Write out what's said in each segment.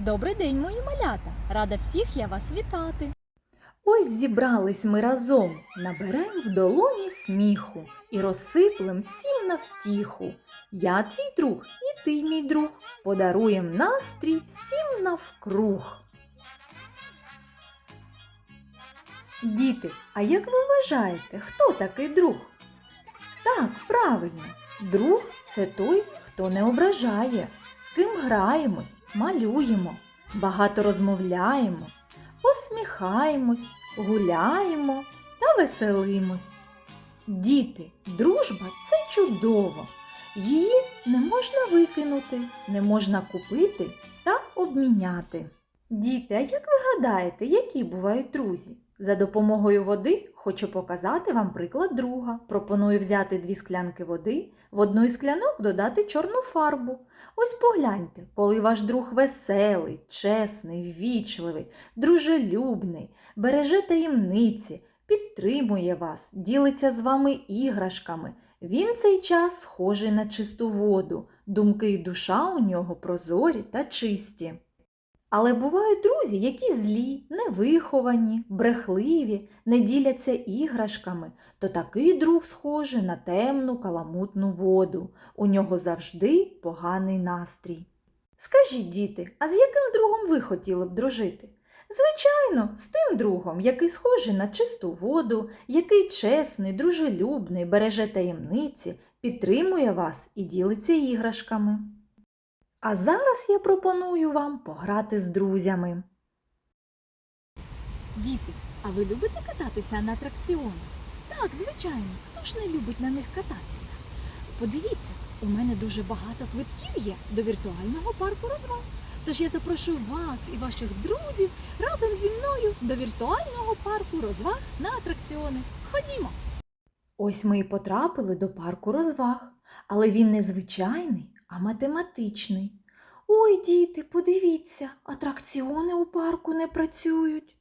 Добрий день, мої малята! Рада всіх я вас вітати! Ось зібрались ми разом, наберем в долоні сміху і розсиплем всім на втіху. Я твій друг, і ти мій друг, подаруєм настрій всім навкруг. Діти, а як ви вважаєте, хто такий друг? Так, правильно, друг це той, хто не ображає, ким граємось, малюємо, багато розмовляємо посміхаємось, гуляємо та веселимось. Діти, дружба це чудово. Її не можна викинути, не можна купити та обміняти. Діти, а як ви гадаєте, які бувають друзі? За допомогою води хочу показати вам приклад друга. Пропоную взяти дві склянки води, в одну із склянок додати чорну фарбу. Ось погляньте, коли ваш друг веселий, чесний, ввічливий, дружелюбний, береже таємниці, підтримує вас, ділиться з вами іграшками. Він цей час схожий на чисту воду, думки і душа у нього прозорі та чисті. Але бувають друзі, які злі, невиховані, брехливі, не діляться іграшками, то такий друг схожий на темну каламутну воду. У нього завжди поганий настрій. Скажіть, діти, а з яким другом ви хотіли б дружити? Звичайно, з тим другом, який схожий на чисту воду, який чесний, дружелюбний, береже таємниці, підтримує вас і ділиться іграшками. А зараз я пропоную вам пограти з друзями. Діти, а ви любите кататися на атракціонах? Так, звичайно, хто ж не любить на них кататися? Подивіться, у мене дуже багато квитків є до віртуального парку розваг. Тож я запрошую вас і ваших друзів разом зі мною до віртуального парку розваг на атракціони. Ходімо! Ось ми і потрапили до парку розваг, але він не звичайний, а математичний. Ой, діти, подивіться, атракціони у парку не працюють.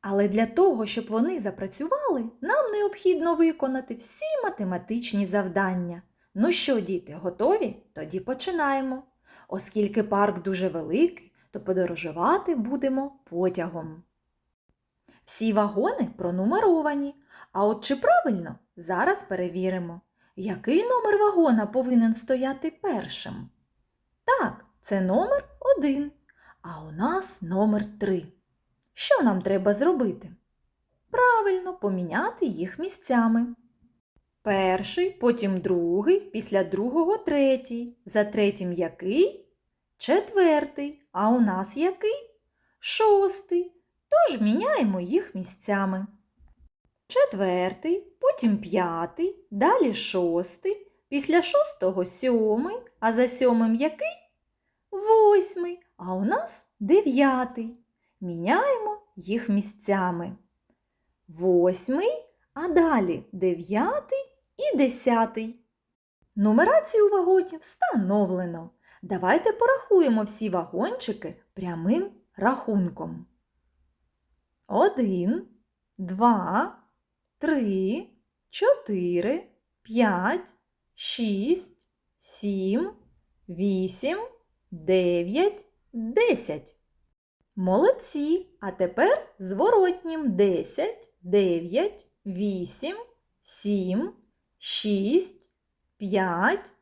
Але для того, щоб вони запрацювали, нам необхідно виконати всі математичні завдання. Ну що, діти, готові? Тоді починаємо. Оскільки парк дуже великий, то подорожувати будемо потягом. Всі вагони пронумеровані. А от чи правильно? Зараз перевіримо. Який номер вагона повинен стояти першим? Так, це номер один, а у нас номер три. Що нам треба зробити? Правильно, поміняти їх місцями. Перший, потім другий, після другого третій. За третім який? Четвертий. А у нас який? Шостий. Тож міняємо їх місцями. Четвертий, потім п'ятий, далі шостий, після шостого сьомий, а за сьомим який? Восьмий, а у нас дев'ятий. Міняємо їх місцями. Восьмий, а далі дев'ятий і десятий. Нумерацію вагонів встановлено. Давайте порахуємо всі вагончики прямим рахунком. Один, два, три, чотири, п'ять, шість, сім, вісім, дев'ять, десять. Молодці! А тепер зворотнім 10, 9, 8, 7, 6, 5,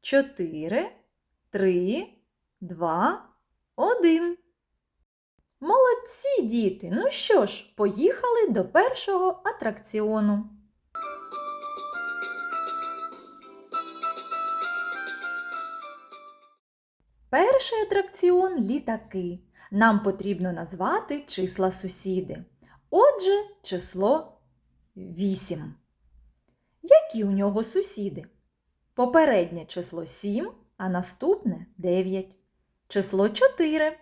4, 3, 2, 1. Молодці, діти! Ну що ж, поїхали до першого атракціону. Перший атракціон літаки. Нам потрібно назвати числа сусіди. Отже, число 8. Які у нього сусіди? Попереднє число 7, а наступне 9. Число 4.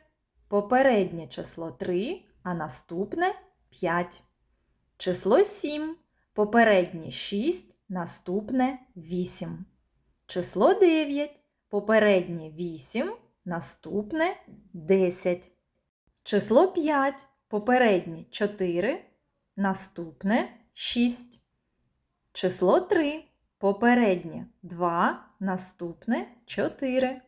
Попереднє число 3, а наступне 5. Число 7. Попереднє 6, наступне 8. Число 9. Попереднє 8, наступне 10. Число 5. Попереднє 4, наступне 6. Число 3. Попереднє 2, наступне 4.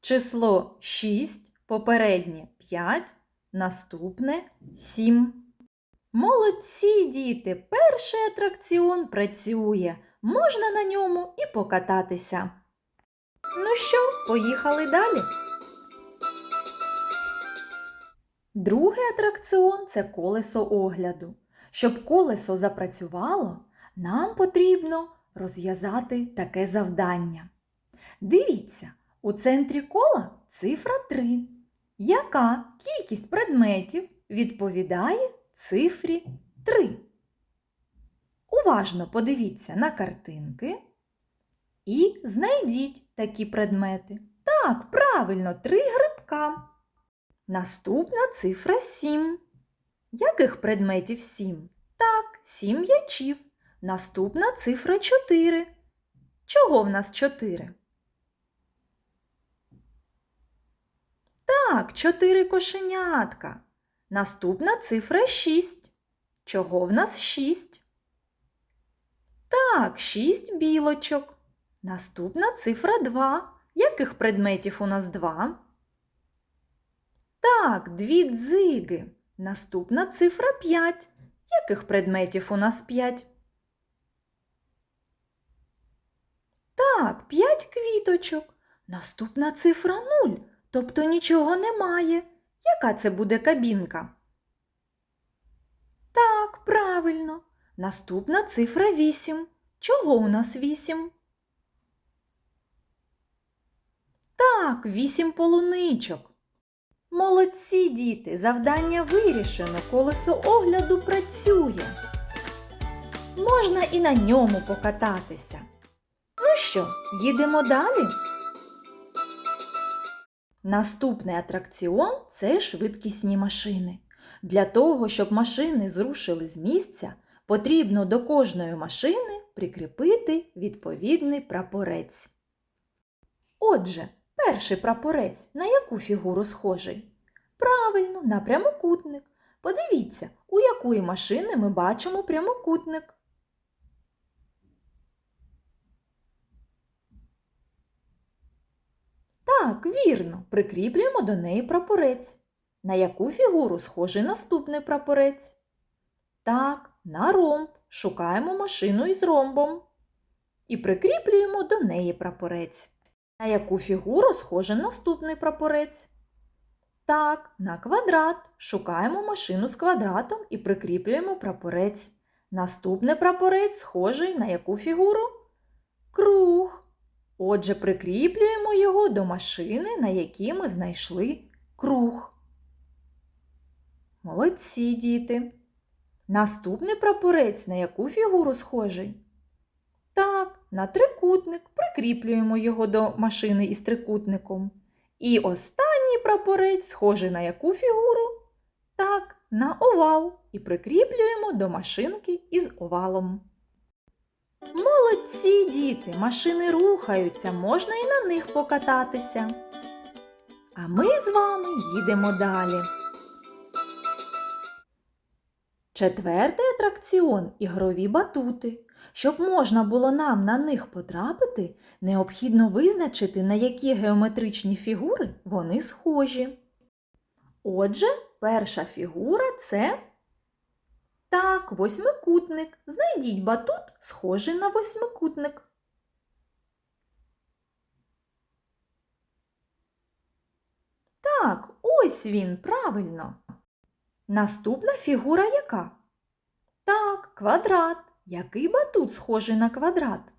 Число 6, Попереднє 5, наступне 7. Молодці, діти! Перший атракціон працює. Можна на ньому і покататися. Ну що, поїхали далі. Другий атракціон це колесо огляду. Щоб колесо запрацювало, нам потрібно розв'язати таке завдання. Дивіться, у центрі кола цифра 3. Яка кількість предметів відповідає цифрі 3? Уважно подивіться на картинки і знайдіть такі предмети. Так, правильно, три грибка. Наступна цифра 7. Яких предметів 7? Так, 7 м'ячів. Наступна цифра 4. Чого в нас 4? Так, 4 кошенятка. Наступна цифра 6. Чого в нас 6? Так, 6 білочок. Наступна цифра 2. Яких предметів у нас 2? Так, дві дзиги. Наступна цифра 5. Яких предметів у нас 5? Так, 5 квіточок. Наступна цифра 0, тобто нічого немає. Яка це буде кабінка? Так, правильно. Наступна цифра 8. Чого у нас 8? Так, 8 полуничок. Молодці діти, завдання вирішено, колесо огляду працює. Можна і на ньому покататися. Ну що, їдемо далі? Наступний атракціон це швидкісні машини. Для того, щоб машини зрушили з місця, потрібно до кожної машини прикріпити відповідний прапорець. Отже, перший прапорець на яку фігуру схожий? Правильно, на прямокутник. Подивіться, у якої машини ми бачимо прямокутник. Так, вірно, прикріплюємо до неї прапорець. На яку фігуру схожий наступний прапорець? Так, на ромб. Шукаємо машину із ромбом. І прикріплюємо до неї прапорець. На яку фігуру схожий наступний прапорець? Так, на квадрат. Шукаємо машину з квадратом і прикріплюємо прапорець. Наступний прапорець схожий на яку фігуру? Круг. Отже, прикріплюємо його до машини, на якій ми знайшли круг. Молодці, діти. Наступний прапорець на яку фігуру схожий? Так, на трикутник. Прикріплюємо його до машини із трикутником. І останній прапорець схожий на яку фігуру? Так, на овал. І прикріплюємо до машинки із овалом. Молодці діти, машини рухаються, можна і на них покататися. А ми з вами їдемо далі. Четвертий атракціон ігрові батути. Щоб можна було нам на них потрапити, необхідно визначити, на які геометричні фігури вони схожі. Отже, перша фігура це так, восьмикутник. Знайдіть батут, схожий на восьмикутник. Так, ось він, правильно. Наступна фігура яка? Так, квадрат. Який батут схожий на квадрат?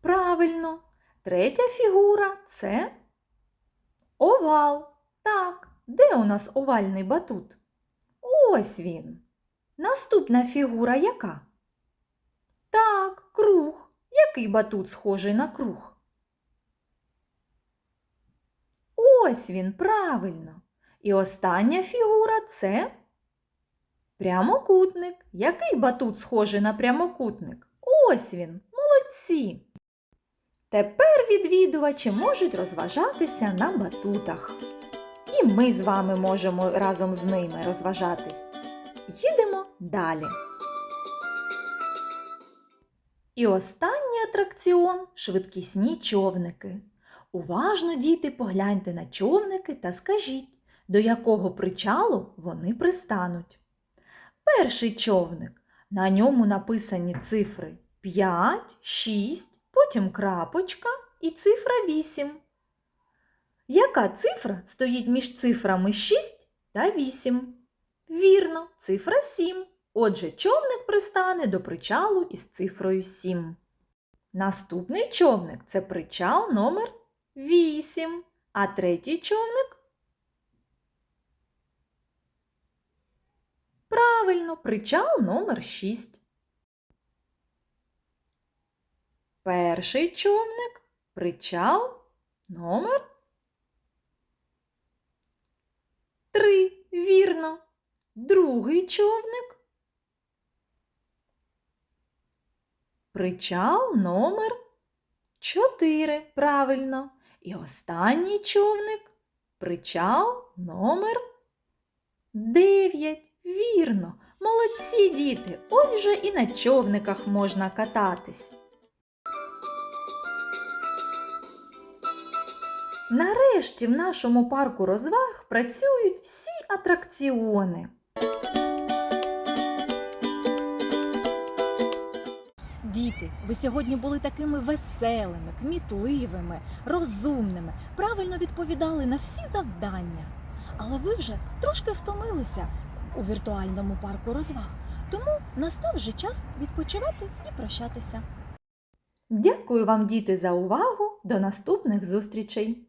Правильно. Третя фігура це овал. Так, де у нас овальний батут? Ось він. Наступна фігура яка? Так, круг. Який батут схожий на круг? Ось він, правильно. І остання фігура це прямокутник. Який батут схожий на прямокутник? Ось він, молодці. Тепер відвідувачі можуть розважатися на батутах. І ми з вами можемо разом з ними розважатись. Їдемо далі. І останній атракціон швидкісні човники. Уважно, діти, погляньте на човники та скажіть, до якого причалу вони пристануть. Перший човник. На ньому написані цифри 5, 6, потім крапочка і цифра 8. Яка цифра стоїть між цифрами 6 та 8? Вірно, цифра 7. Отже, човник пристане до причалу із цифрою 7. Наступний човник це причал номер 8, а третій човник Правильно, причал номер 6. Перший човник причал номер 3. Вірно. Другий човник причал номер 4. Правильно. І останній човник причал номер 9. Вірно. Молодці діти. Ось вже і на човниках можна кататись. Нарешті в нашому парку розваг працюють всі атракціони. Діти, ви сьогодні були такими веселими, кмітливими, розумними, правильно відповідали на всі завдання. Але ви вже трошки втомилися у віртуальному парку розваг. Тому настав вже час відпочивати і прощатися. Дякую вам, діти, за увагу. До наступних зустрічей!